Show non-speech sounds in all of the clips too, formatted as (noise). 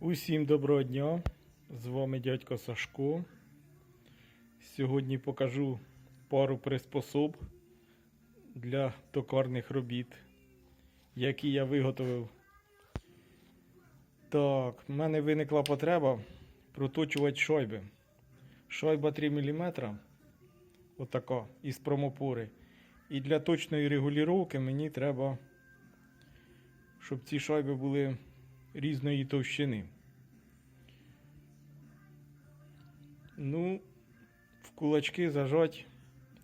Усім доброго дня! З вами дядько Сашко. Сьогодні покажу пару приспособ для токарних робіт, які я виготовив. Так, в мене виникла потреба проточувати шайби. Шайба 3 мм, отака, із промопори. І для точної регулювання мені треба, щоб ці шайби були різної товщини. Ну, в кулачки зажать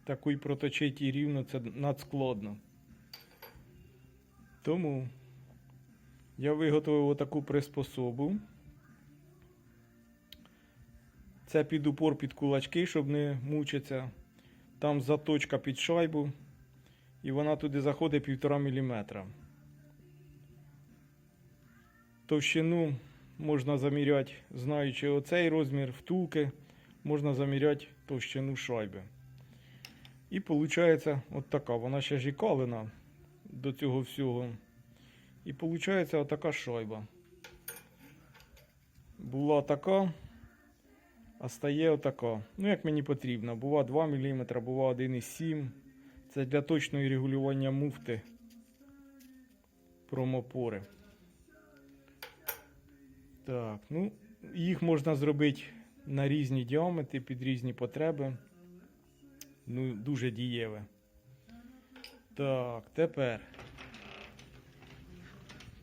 таку й проточить і рівно це надскладно. Тому я виготовив отаку приспособу. Це під упор під кулачки, щоб не мучитися. Там заточка під шайбу, і вона туди заходить 1,5 мм. Товщину можна заміряти, знаючи оцей розмір втулки, можна заміряти товщину шайби. І виходить от така. Вона ще ж і калена до цього всього. І виходить отака шайба. Була така, а стає отака. Ну, як мені потрібно. Була 2 мм, була 1,7 Це для точного регулювання муфти промопори. Так, ну, їх можна зробити на різні діаметри, під різні потреби. Ну, дуже дієве. Так, тепер.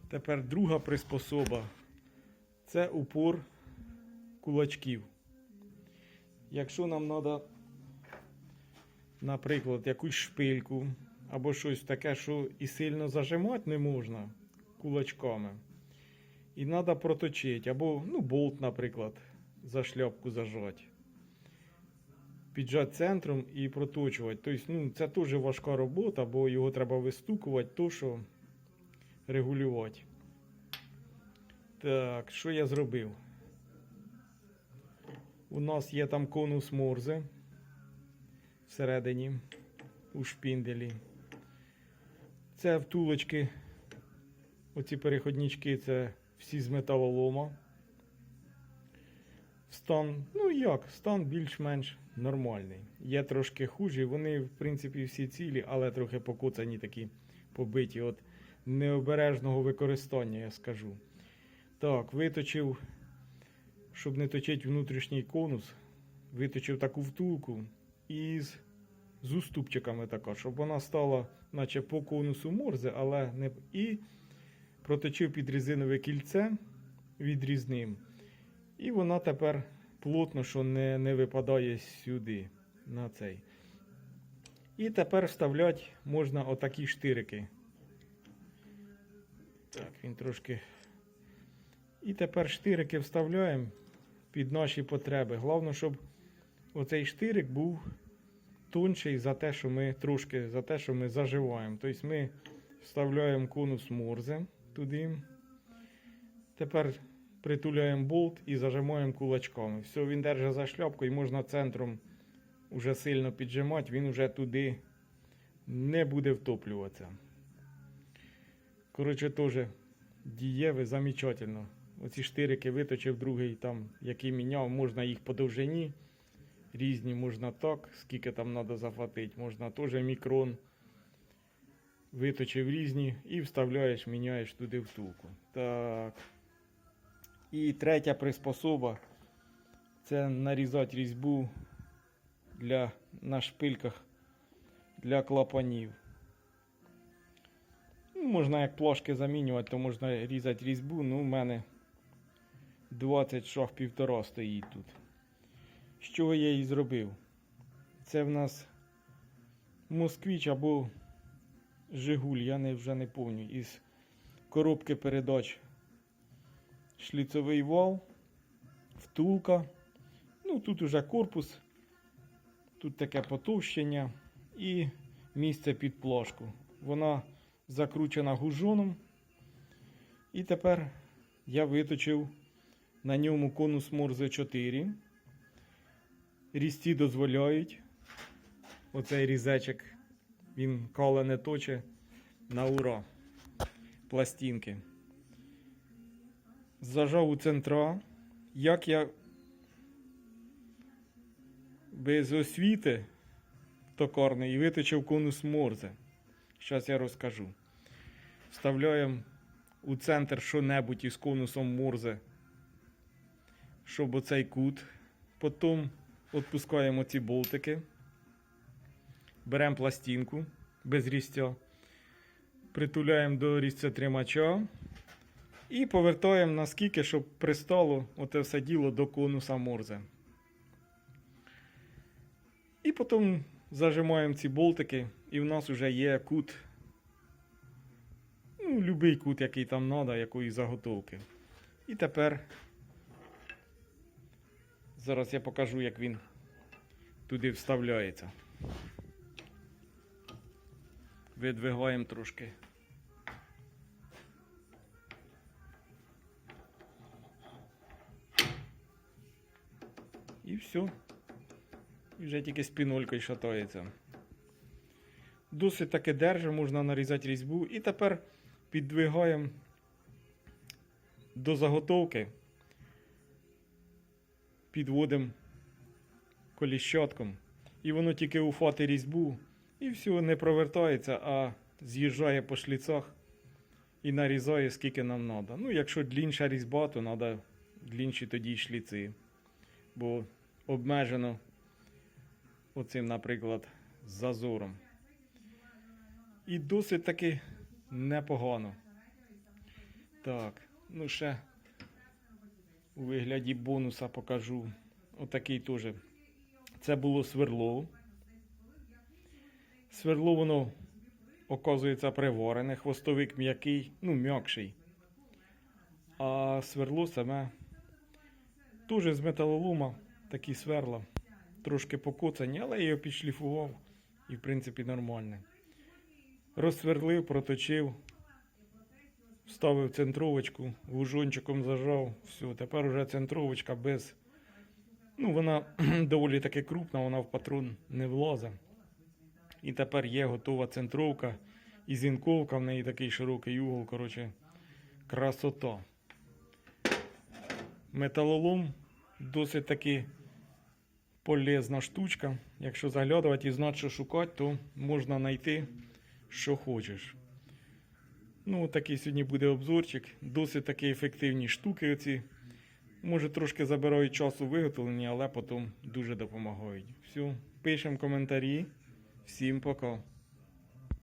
Тепер друга приспособа. Це упор кулачків. Якщо нам треба, наприклад, якусь шпильку або щось таке, що і сильно зажимати не можна кулачками. І треба проточити. Або ну, болт, наприклад, за шляпку зажати. Піджати центром і проточувати. Тобто, ну, це теж важка робота, бо його треба вистукувати, то що регулювати. Так, що я зробив? У нас є там конус морзе всередині у шпінделі. Це втулочки. Оці переходнички це всі з металолома. Стан, ну як, стан більш-менш нормальний. Є трошки хужі, вони, в принципі, всі цілі, але трохи покоцані такі побиті от необережного використання, я скажу. Так, виточив, щоб не точити внутрішній конус, виточив таку втулку із з уступчиками така, щоб вона стала, наче по конусу морзе, але не. І проточив під резинове кільце відрізним. І вона тепер плотно, що не не випадає сюди. на цей. І тепер вставляти можна отакі штирики. Так, він трошки. І тепер штирики вставляємо під наші потреби. Головне, щоб оцей штирик був тонший за те, що ми трошки за те, що ми заживаємо. Тобто ми вставляємо конус морзе туди. Тепер притуляємо болт і зажимаємо кулачками. Все, він держить за шляпку і можна центром уже сильно піджимати, він вже туди не буде втоплюватися. Коротше, теж дієве, замечательно. Оці штирики виточив другий, там, який міняв, можна їх по довжині. Різні можна так, скільки там треба захватити, можна теж мікрон виточив різні і вставляєш, міняєш туди втулку. Так. І третя приспособа це нарізати різьбу для, на шпильках для клапанів. Ну, Можна як плашки замінювати, то можна різати різьбу. Ну, у мене 20 шаг півтора стоїть тут. З чого я її зробив? Це в нас москвіч або Жигуль, я не, вже не пам'ятаю, із коробки передач шліцовий вал, втулка. Ну, тут уже корпус, тут таке потовщення і місце під плашку. Вона закручена гужоном. І тепер я виточив на ньому конус Морзе 4. Різці дозволяють. Оцей різечок він кале не точе на ура. Пластинки. зажав у центра. Як я без освіти токарної виточив конус Морзе. Зараз я розкажу. Вставляємо у центр що-небудь із конусом Морзе, щоб оцей кут. Потім відпускаємо ці болтики. Беремо пластинку без різця, притуляємо до різця тримача і повертаємо наскільки, щоб пристало оте все діло до конуса Морзе. І потім зажимаємо ці болтики, і в нас вже є кут. Ну, любий кут, який там треба, якої заготовки. І тепер зараз я покажу, як він туди вставляється. Видвигаємо трошки. І все. І вже тільки спінолькою шатається. Досить таки держи, можна нарізати різьбу. І тепер піддвигаємо до заготовки. Підводимо коліщатком. І воно тільки уфати різьбу. І все, не провертається, а з'їжджає по шліцах і нарізає скільки нам треба. Ну, якщо длінша різьба, то треба длінші тоді шліци. Бо обмежено оцим, наприклад, зазором. І досить таки непогано. Так, ну ще у вигляді бонуса покажу. Отакий теж. Це було сверло. Сверло воно, оказується, приварене, хвостовик м'який, ну, м'якший. А сверло саме теж з металолома, такі сверла. Трошки покоцані, але я його підшліфував і, в принципі, нормальне. Розсверлив, проточив, вставив центровочку, гужончиком зажав. Все, тепер уже центровочка без. Ну, вона (clears throat) доволі таки крупна, вона в патрон не влазить. І тепер є готова центровка і зінковка, в неї такий широкий угол, коротше, красота. Металолом досить таки полезна штучка. Якщо заглядувати і знати, що шукати, то можна знайти, що хочеш. Ну, такий сьогодні буде обзорчик. Досить таки ефективні штуки оці. Може, трошки забирають часу виготовлення, але потім дуже допомагають. Все, пишемо коментарі. Всім пока.